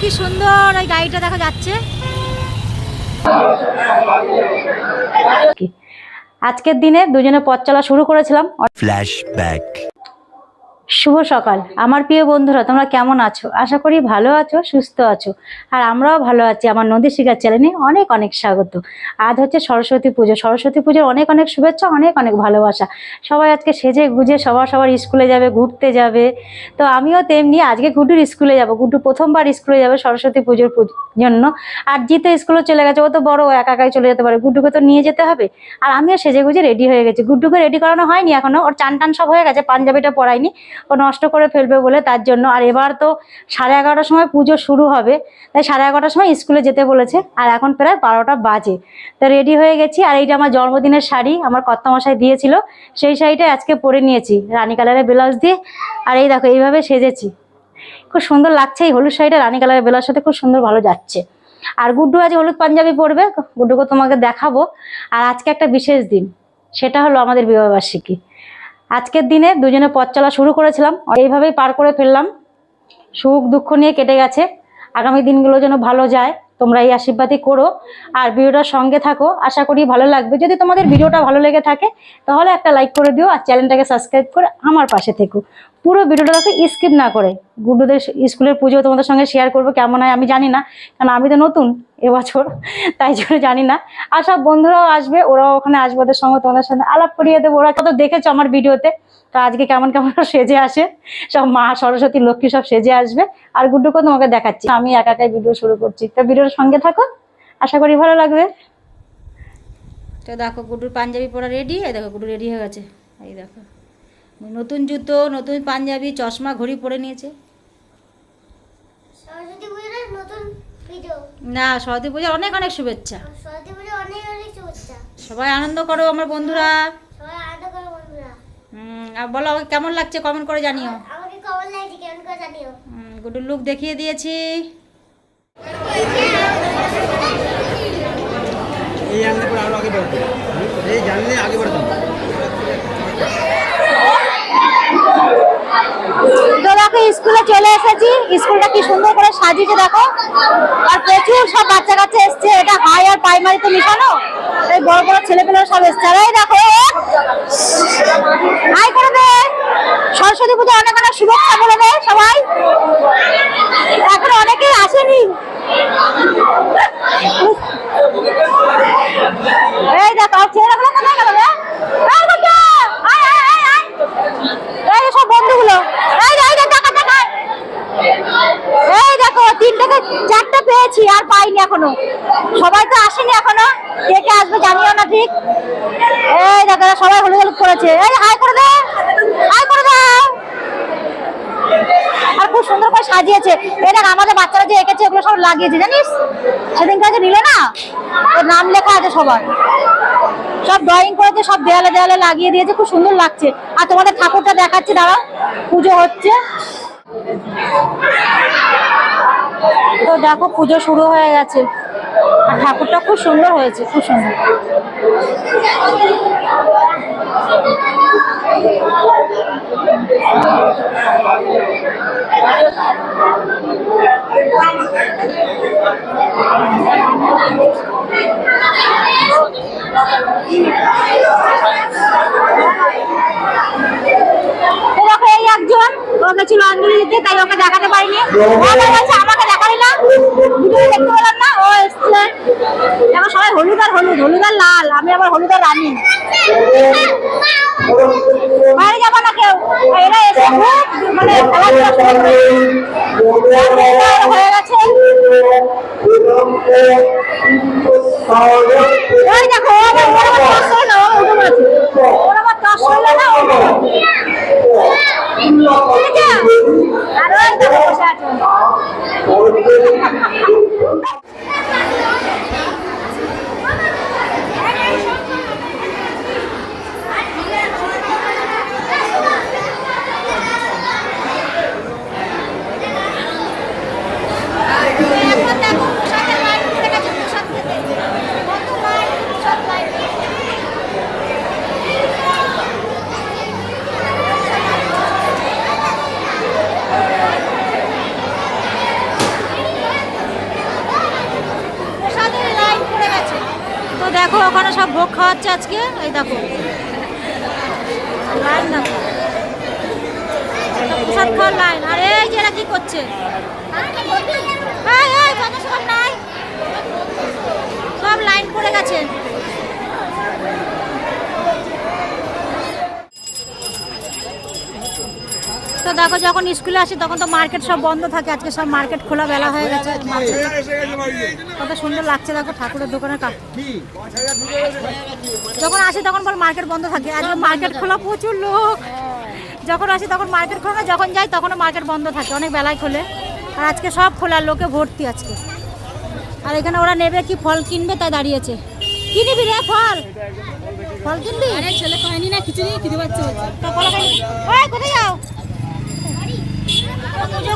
কি সুন্দর ওই গাড়িটা দেখা যাচ্ছে আজকের দিনে দুজনে পথ চলা শুরু করেছিলাম Flashback. শুভ সকাল। আমার প্রিয় বন্ধুরা, তোমরা কেমন আছো? আশা করি ভালো আছো, সুস্থ আছো। আর আমরাও ভালো আছি। আমার নদী শিকার চ্যানেলে অনেক অনেক স্বাগত। আজ হচ্ছে সরস্বতী পুজো। সরস্বতী পুজোর অনেক অনেক শুভেচ্ছা, অনেক অনেক ভালোবাসা। সবাই আজকে সেজে গুজে সবার সবার স্কুলে যাবে, ঘুরতে যাবে। তো আমিও তেমনি আজকে গুড্ডুর স্কুলে যাব। গুড্ডু প্রথমবার স্কুলে যাবে সরস্বতী পুজোর জন্য। আর জিতে স্কুলে চলে গেছে। ও তো বড় একা, একাই চলে যেতে পারে। গুড্ডুকে তো নিয়ে যেতে হবে। আর আমিও সেজে গুজে রেডি হয়ে গেছি। গুড্ডুকে রেডি করানো হয়নি এখনও ওর চান টান সব হয়ে গেছে। পাঞ্জাবিটা ও নষ্ট করে ফেলবে বলে তার জন্য। আর এবার তো সাড়ে এগারোটার সময় পুজো শুরু হবে, তাই সাড়ে এগারোটার সময় স্কুলে যেতে বলেছে। আর এখন প্রায় বারোটা বাজে। তো রেডি হয়ে গেছি। আর এইটা আমার জন্মদিনের শাড়ি আমার কর্তামশাই দিয়েছিল, সেই শাড়িটা আজকে পরে নিয়েছি, রানী কালারের ব্লাউজ দিয়ে। আর এই দেখো, এইভাবে সেজেছি। খুব সুন্দর লাগছে এই হলুদ শাড়িটা, রানী কালারের ব্লাউজ সাথে খুব সুন্দর ভালো যাচ্ছে। আর গুড্ডু আজ হলুদ পাঞ্জাবি পরবে, গুড্ডুকে তোমাকে দেখাবো। আর আজকে একটা বিশেষ দিন, সেটা হলো আমাদের বিবাহবার্ষিকী। আজকের দিনে দুজনে পথ চলা শুরু করেছিলাম। এইভাবেই পার করে ফেললাম। সুখ দুঃখ নিয়ে কেটে গেছে। আগামী দিনগুলো যেন ভালো যায়, তোমরা এই আশীর্বাদই করো। আর ভিডিওটার সঙ্গে থাকো। আশা করি ভালো লাগবে। যদি তোমাদের ভিডিওটা ভালো লেগে থাকে, তাহলে একটা লাইক করে দিও আর চ্যানেলটাকে সাবস্ক্রাইব করে আমার পাশে থেকো। পুরো ভিডিওটা দেখো স্কিপ না করে। গুড্ডুদের স্কুলের পুজো তোমাদের সঙ্গে শেয়ার করব, কেমন হয় আমি জানি না, কারণ আমি তো নতুন এবছর, তাই জন্য জানি না। আর সব বন্ধুরাও আসবে, ওরাও ওখানে আসবে ওদের সঙ্গে, তোমাদের সঙ্গে আলাপ করিয়ে দেবো। ওরা কত দেখেছ আমার ভিডিওতে, তো আজকে কেমন কেমন সেজে আসে, সব মা, সরস্বতী, লক্ষ্মী সব সেজে আসবে, আর গুড্ডুকে তোমাকে দেখাচ্ছি, আমি একা একাই ভিডিও শুরু করছি। তো ভিডিওর সঙ্গে থাকো, আশা করি ভালো লাগবে। তো দেখো, গুড্ডুর পাঞ্জাবি পরা রেডি দেখো, গুড্ডু রেডি হয়ে গেছে, এই দেখো। নতুন জুতো নতুন পাঞ্জাবি চশমা ঘড়ি পরে নিয়েছে। না সরস্বতী পুজোর অনেক অনেক শুভেচ্ছা। সরস্বতী পুজো অনেক অনেক শুভেচ্ছা। সবাই আনন্দ করো আমার বন্ধুরা। সবাই আনন্দ করো বন্ধুরা। হুম, আর বলো আমাকে কেমন লাগছে কমেন্ট করে জানিও। আমাকে খবর লাগছে কেমন করে জানিও? হুম, গুড্ডুর লুক দেখিয়ে দিয়েছি। এই জানলে আগে বাড়তো এই জানলে আগে বাড়তাম তো দেখো স্কুলে চলে এসেছি। স্কুলটা কি সুন্দর করে সাজিয়েছে দেখো। আর প্রচুর সব বাচ্চা কাচ্চা এসছে। এটা হাই আর প্রাইমারিতে মিশানো। এই বড় বড় ছেলেপেলেরা সব এসছে। আর দেখো হাই করে দে। সরস্বতী পুজো অনেক অনেক শুভেচ্ছা বলে দে সবাই এখন অনেকেই আসেনি এই দেখো ছেলেগুলো কোথায় গেল রে এই বাচ্চা আয় আয় আয় আয় এই যে সব বন্ধুগুলো এই যে, এই যে টাকা টাকা এই দেখো তিনটাকে চারটা পেয়েছি আর পাইনি এখনও সবাই তো আসেনি এখনও কে কে আসবে জানিও না ঠিক এই দেখো এরা সবাই হলুদ হলুদ করেছে। এই, হাই করে দে হাই করে আর খুব সুন্দর করে সাজিয়েছে। দেখ, আমাদের বাচ্চারা যে এঁকেছে, এগুলো সব লাগিয়েছে, জানিস? সেদিন কাছে নিলে না? ওর নাম লেখা আছে সবার। সব ড্রয়িং করেছে, সব দেয়ালে দেয়ালে লাগিয়ে দিয়েছে, খুব সুন্দর লাগছে। আর তোমাদের ঠাকুরটা দেখাচ্ছি, দাঁড়াও। পুজো হচ্ছে। তো দেখো, পুজো শুরু হয়ে গেছে। আর ঠাকুরটা খুব সুন্দর হয়েছে, খুব সুন্দর। একজন ও গেছিল অঞ্জলি দিতে, তাই ওকে দেখাতে পারিনি। আমাকে দেখালি না। ভিডিও দেখতে পেলাম না। ও এসছে সবাই হলুদ আর হলুদ হলুদ আর লাল, আমি আবার হলুদ আর রানী। বাইরে যাব না কেউ? এরা এসে খুব মানে। হয়ে গেছে। সব ভোগ খাওয়াচ্ছে আজকে? এই দেখো। লাইন কি করছে? সব লাইন পড়ে গেছে। তো দেখো যখন স্কুলে আসি তখন তো মার্কেট সব বন্ধ থাকে। আজকে সব মার্কেট খোলা বেলা হয়ে গেছে কত সুন্দর লাগছে দেখো ঠাকুরের দোকানের কা যখন আসি তখন বল মার্কেট বন্ধ থাকে। আজকে মার্কেট খোলা প্রচুর লোক। যখন আসি তখন মার্কেট খোলা যখন যাই তখনও মার্কেট বন্ধ থাকে অনেক বেলায় খোলে। আর আজকে সব খোলা লোকে ভর্তি আজকে। আর এখানে ওরা নেবে কি ফল কিনবে তাই দাঁড়িয়েছে। কি নিবি রে ফল? ফল কিনবি? আরে ছেলে খায়নি না খিচুড়ি খিদে পাচ্ছে ওই কোথায় যাও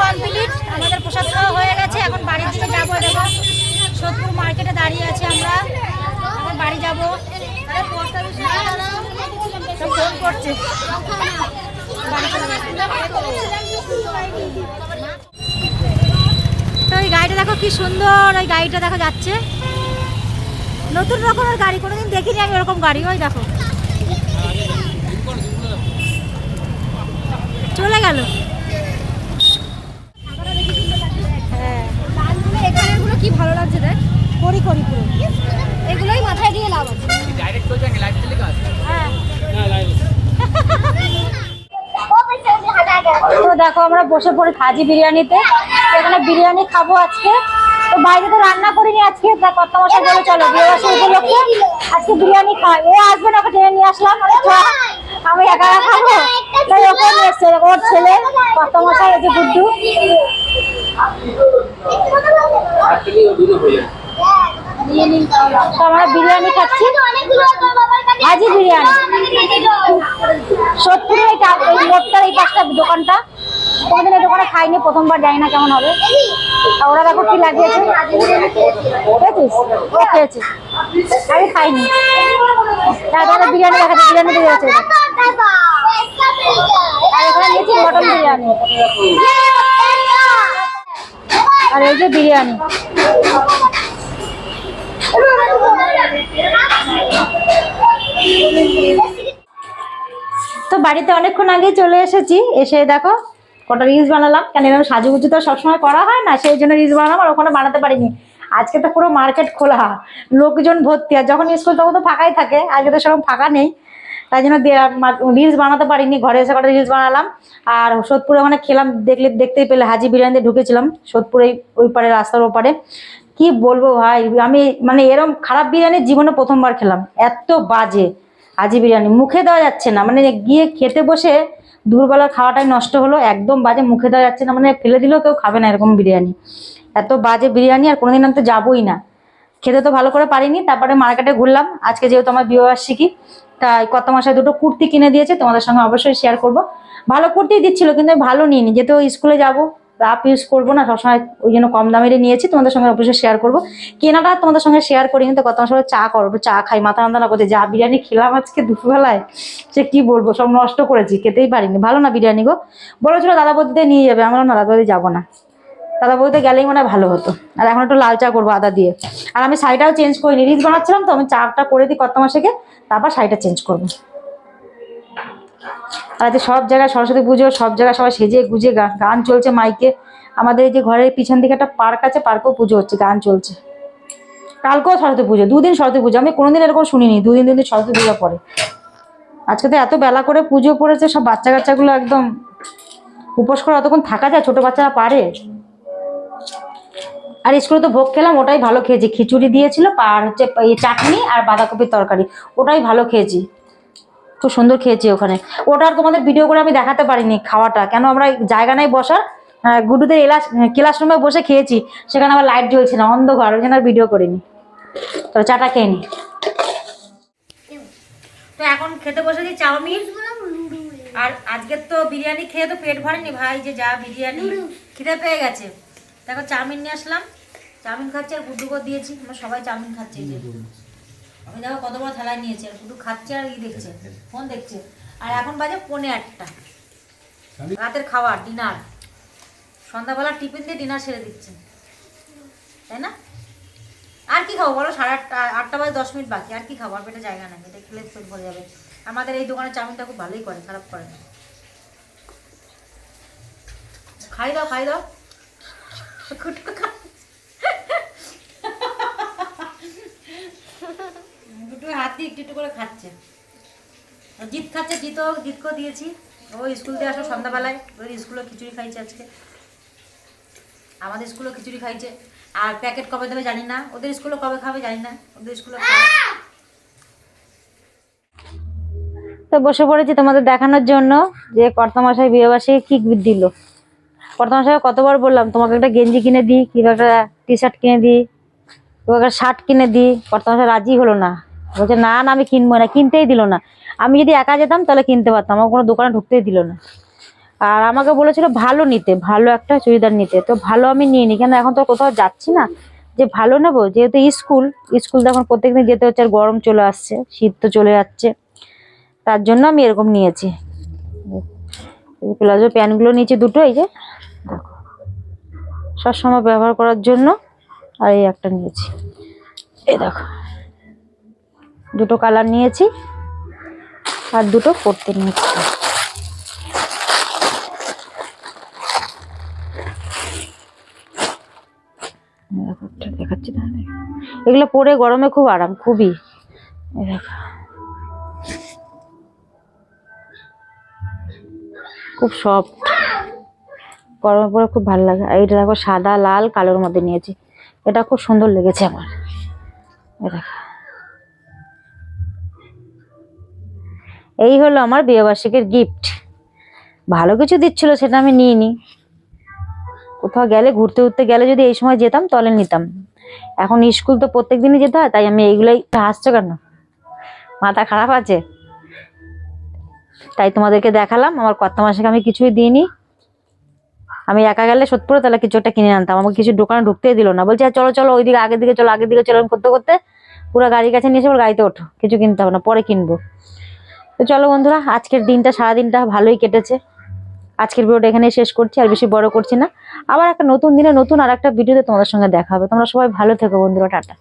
কমপ্লিট আমাদের প্রসাদ খাওয়া হয়ে গেছে, এখন বাড়ির দিকে যাব দেখো। সোদপুর মার্কেটে দাঁড়িয়ে আছি আমরা। এখন বাড়ি যাব। করছে। তো ওই গাড়িটা দেখো কি সুন্দর, ওই গাড়িটা দেখো যাচ্ছে। নতুন রকমের গাড়ি, কোনোদিন দেখিনি আমি ওরকম গাড়ি, ওই দেখো। চলে গেল হ্যাঁ এগুলো কি ভালো লাগছে দেখ? করি করি পুরো এগুলোই মাথায় দিয়ে লাভ আছে। হ্যাঁ। হাঁটা গেল তো দেখো আমরা বসে পড়ি হাজি বিরিয়ানিতে। এখানে বিরিয়ানি খাব আজকে। তো বাইরে তো রান্না করিনি আজকে। তা কত মশা বলে চলো বিয়ে বাসা উপলক্ষে আজকে বিরিয়ানি খাই ও আসবে না ওকে টেনে নিয়ে আসলাম। আরে চল, আমি একা একা খাব? তাই ওকে নিয়ে এসছে। ওর ছেলে কত মশা এই যে গুড্ডু। তো আমরা বিরিয়ানি খাচ্ছি। হাজি বিরিয়ানি। সত্যি এটা মোটটার এই পাঁচটা দোকানটা। কোনোদিন এই দোকানে খাইনি, প্রথমবার জানি না কেমন হবে। ওরা দেখো কি লাগিয়েছে। খেয়েছিস? আমি খাইনি। তারপরে বিরিয়ানি দেখাচ্ছে, বিরিয়ানি দিয়ে আর এখানে নিয়েছি মটন বিরিয়ানি। আর এই যে বিরিয়ানি। তো বাড়িতে অনেকক্ষণ আগে চলে এসেছি। এসে দেখো, কটা রিলস বানালাম। কেন এরকম সাজুগুজু তো সবসময় করা হয় না, সেই জন্য রিলস বানালাম আর ওখানে বানাতে পারিনি। আজকে তো পুরো মার্কেট খোলা। লোকজন ভর্তি, আর যখন স্কুল তখন তো ফাঁকাই থাকে, আজকে তো সেরকম ফাঁকা নেই। তাই জন্য রিলস বানাতে পারিনি, ঘরে এসে কটা রিলস বানালাম। আর সোদপুরে ওখানে খেলাম, দেখলে, দেখতেই পেলে, হাজি বিরিয়ানিতে ঢুকেছিলাম সোদপুরে ওই পারে, রাস্তার ওপারে। কি বলব ভাই, আমি মানে এরম খারাপ বিরিয়ানি জীবনে প্রথমবার খেলাম, এত বাজে হাজি বিরিয়ানি, মুখে দেওয়া যাচ্ছে না মানে গিয়ে খেতে বসে দুপুরবেলার খাওয়াটাই নষ্ট হলো, একদম বাজে, মুখে দেওয়া যাচ্ছে না মানে ফেলে দিলেও কেউ খাবে না এরকম বিরিয়ানি। এত বাজে বিরিয়ানি, আর কোনোদিন আমি তো যাবোই না। খেতে তো ভালো করে পারিনি, তারপরে মার্কেটে ঘুরলাম, আজকে যেহেতু আমার বিবাহবার্ষিকী তাই কত মাসে দুটো কুর্তি কিনে দিয়েছে, তোমাদের সঙ্গে অবশ্যই শেয়ার করব। ভালো কুর্তি দিচ্ছিল, কিন্তু আমি ভালো নিইনি। যেহেতু স্কুলে যাব রাপ ইউজ করব না, সবসময় ওই জন্য কম দামেরই নিয়েছি, তোমাদের সঙ্গে অবশ্যই শেয়ার করব। কেনাটা তোমাদের সঙ্গে শেয়ার করি, কিন্তু কত মাসে চা করো একটু চা খাই, মাথা রান্না করতে যা বিরিয়ানি খেলাম আজকে দুপুরবেলায় সে কি বলব, সব নষ্ট করেছি, খেতেই পারিনি। ভালো না বিরিয়ানি গো। বলেছিল দাদা বৌদিতে নিয়ে যাবে আমরা না দাদা যাব না। দাদা বৌদিতে গেলেই মনে হয় ভালো হতো। আর এখন একটু লাল চা করব আদা দিয়ে। আর আমি শাড়িটাও চেঞ্জ করিনি। রিচ বানাচ্ছিলাম তো, আমি চাটা করে দিই কত মাসেকে তারপর শাড়িটা চেঞ্জ করব। আর সব জায়গায় সরস্বতী পুজো, সব জায়গায় সবাই সেজে গুজে গান চলছে মাইকে। আমাদের যে ঘরের পিছন দিকে একটা পার্ক আছে, পার্কেও পুজো হচ্ছে, গান চলছে। কালকেও সরস্বতী পুজো, দুদিন সরস্বতী পুজো। আমি কোনোদিন এরকম শুনিনি, দুদিন দুদিন সরস্বতী পুজো পরে। আজকে তো এত বেলা করে পুজো পড়েছে, সব বাচ্চা কাচ্চাগুলো একদম উপোস করে অতক্ষণ থাকা যায়, ছোটো বাচ্চারা পারে। আর স্কুলে তো ভোগ খেলাম ওটাই ভালো খেয়েছি। খিচুড়ি দিয়েছিল আর হচ্ছে চাটনি আর বাঁধাকপির তরকারি ওটাই ভালো খেয়েছি। খুব সুন্দর খেয়েছি ওখানে। ওটা আর তোমাদের ভিডিও করে আমি দেখাতে পারিনি খাওয়াটা। কেন আমরা জায়গা নাই বসার আহ, গুড্ডুদের এলাস ক্লাসরুমে বসে খেয়েছি সেখানে আবার লাইট জ্বলছে না অন্ধকার ওই আর ভিডিও করিনি। তো চাটা খেয়ে নি। তো এখন খেতে বসেছি চাউমিন আর আজকের তো বিরিয়ানি খেয়ে তো পেট ভরেনি ভাই যে যা বিরিয়ানি খিদে পেয়ে গেছে। দেখো চাউমিন নিয়ে আসলাম। চাউমিন খাচ্ছে আর গুড্ডুকো দিয়েছি। আমরা সবাই চাউমিন খাচ্ছি যে। আমি দেখো কত বড় থালায় নিয়েছে আর গুড্ডু খাচ্ছে আর ই দেখছে ফোন দেখছে। আর এখন বাজে পৌনে আটটা। রাতের খাবার ডিনার। সন্ধ্যাবেলা টিফিন দিয়ে ডিনার সেরে দিচ্ছে। তাই না? আর কি খাব বলো? সাড়ে আটটা আটটা বাজে দশ মিনিট বাকি। আর কি খাব? আর পেটে জায়গা নাই। এটা খেলে পেট ভরে যাবে। আমাদের এই দোকানের চাউমিনটা খুব ভালোই করে খারাপ করে না। খাই দাও খাই দাও। দুটো হাত একটু একটু করে খাচ্ছে। জিত খাচ্ছে, জিতও, জিতকেও দিয়েছি। ও স্কুল দিয়ে আসো সন্ধ্যাবেলায় ওর স্কুলে খিচুড়ি খাইছে আজকে। আমাদের স্কুলে খিচুড়ি খাইছে। আর প্যাকেট কবে দেবে জানি না। ওদের স্কুলে কবে খাবে জানি না। ওদের স্কুলে তো বসে পড়েছি তোমাদের দেখানোর জন্য যে কর্তামশাই বিয়েবাসে কি দিল। কর্তামশাই কতবার বললাম, তোমাকে একটা গেঞ্জি কিনে দিই, কিংবা একটা টি শার্ট কিনে দিই, কিংবা একটা শার্ট কিনে দিই। কর্তামশাই রাজি হলো না। বলছে, না না, আমি কিনবো না। কিনতেই দিল না। আমি যদি একা যেতাম, তাহলে কিনতে পারতাম। আমার কোনো দোকানে ঢুকতেই দিল না। আর আমাকে বলেছিল, ভালো নিতে, ভালো একটা চুড়িদার নিতে। তো ভালো আমি নিয়ে নিই কেন, এখন তো কোথাও যাচ্ছি না। যে ভালো নেব, যেহেতু স্কুল স্কুল তো এখন প্রত্যেকদিন যেতে হচ্ছে, আর গরম চলে আসছে, শীত তো চলে যাচ্ছে। তার জন্য আমি এরকম নিয়েছি। প্লাজো প্যান্টগুলো নিয়েছি দুটো, এই যে। দেখো সবসময় ব্যবহার করার জন্য আর এই একটা নিয়েছি। এই দেখো। দুটো কালার নিয়েছি আর দুটো পরতে নিয়েছি। এগুলো পরে গরমে খুব আরাম, খুবই। দেখো। খুব সফট গরমে পরে খুব ভালো লাগে। আর এটা দেখো সাদা, লাল, কালোর মধ্যে নিয়েছি। এটা খুব সুন্দর লেগেছে আমার। দেখো। এই হলো আমার বিয়েবার্ষিকের গিফট ভালো কিছু দিচ্ছিল সেটা আমি নিইনি। কোথাও গেলে, ঘুরতে ঘুরতে গেলে যদি এই সময় যেতাম, তাহলে নিতাম। এখন স্কুল তো প্রত্যেক দিনই যেতে হয়, তাই আমি এইগুলাই হাসছো কেন? মাথা খারাপ আছে? তাই তোমাদেরকে দেখালাম, আমার কর্তা মাসিকে আমি কিছুই দিইনি। আমি একা গেলে সত্যি তাহলে কিছু একটা কিনে আনতাম। আমাকে কিছু দোকানে ঢুকতেই দিল না। বলছে "আর চলো চলো, ওইদিকে আগের দিকে চলো, আগের দিকে চলো। করতে করতে পুরো গাড়ির কাছে নিয়ে এসে গাড়িতে ওঠো, কিছু কিনতে হবে না, পরে কিনবো। তো চলো বন্ধুরা, আজকের দিনটা, সারাদিনটা ভালোই কেটেছে। আজকের ভিডিওটা এখানেই শেষ করছি, আর বেশি বড় করছি না। আবার একটা নতুন দিনে নতুন আর একটা ভিডিওতে তোমাদের সঙ্গে দেখা হবে। তোমরা সবাই ভালো থেকো বন্ধুরা, টাটা।